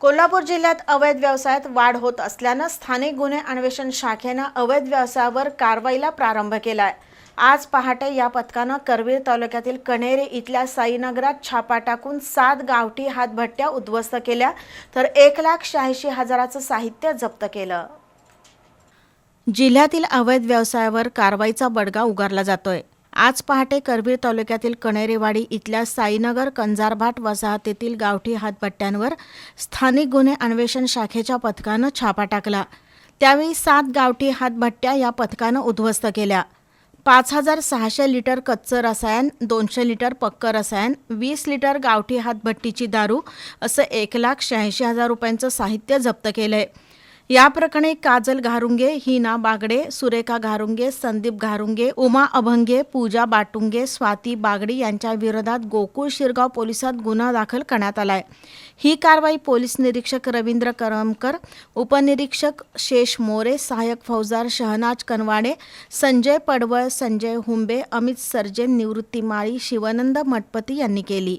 कोल्हापूर जिल्ह्यात अवैध व्यवसायात वाढ होत असल्यानं स्थानिक गुन्हे अन्वेषण शाखेनं अवैध व्यवसायावर कारवाईला प्रारंभ केला आहे आज पहाटे या पथकानं करवीर तालुक्यातील कणेरे इथल्या साईनगरात छापा टाकून सात गावठी हातभट्ट्या उद्ध्वस्त केल्या तर एक लाख शहाऐंशी हजाराचं साहित्य जप्त केलं. जिल्ह्यातील अवैध व्यवसायावर कारवाईचा बडगा उगारला जातोय. आज पहाटे करवीर तालुक्यातील कणेरेवाडी इथल्या साईनगर कंजारभाट वसाहतीतील गावठी हातभट्ट्यांवर स्थानिक गुन्हे अन्वेषण शाखेच्या पथकानं छापा टाकला. त्यावेळी सात गावठी हातभट्ट्या या पथकानं उद्ध्वस्त केल्या. पाच हजार सहाशे लिटर कच्चं रसायन दोनशे लिटर पक्कं रसायन वीस लिटर गावठी हातभट्टीची दारू असं एक लाख शहाऐंशी हजार रुपयांचं साहित्य जप्त केलं आहे प्रकरणी काजल घारुंगे हिना बागडे सुरेखा घारुंगे संदीप घारुंगे उमा अभंगे पूजा बाटुंगे स्वाती बागडी यांच्या विरोधात गोकुळ शिरगाव पोलिसात गुन्हा दाखल करण्यात आलाय. ही कारवाई पोलीस निरीक्षक रवींद्र करमकर उपनिरीक्षक शेष मोरे सहाय्यक फौजदार शहनाज कनवाडे संजय पडवळ संजय हुंबे अमित सर्जेन निवृत्ती माळी शिवानंद मठपती यांनी केली.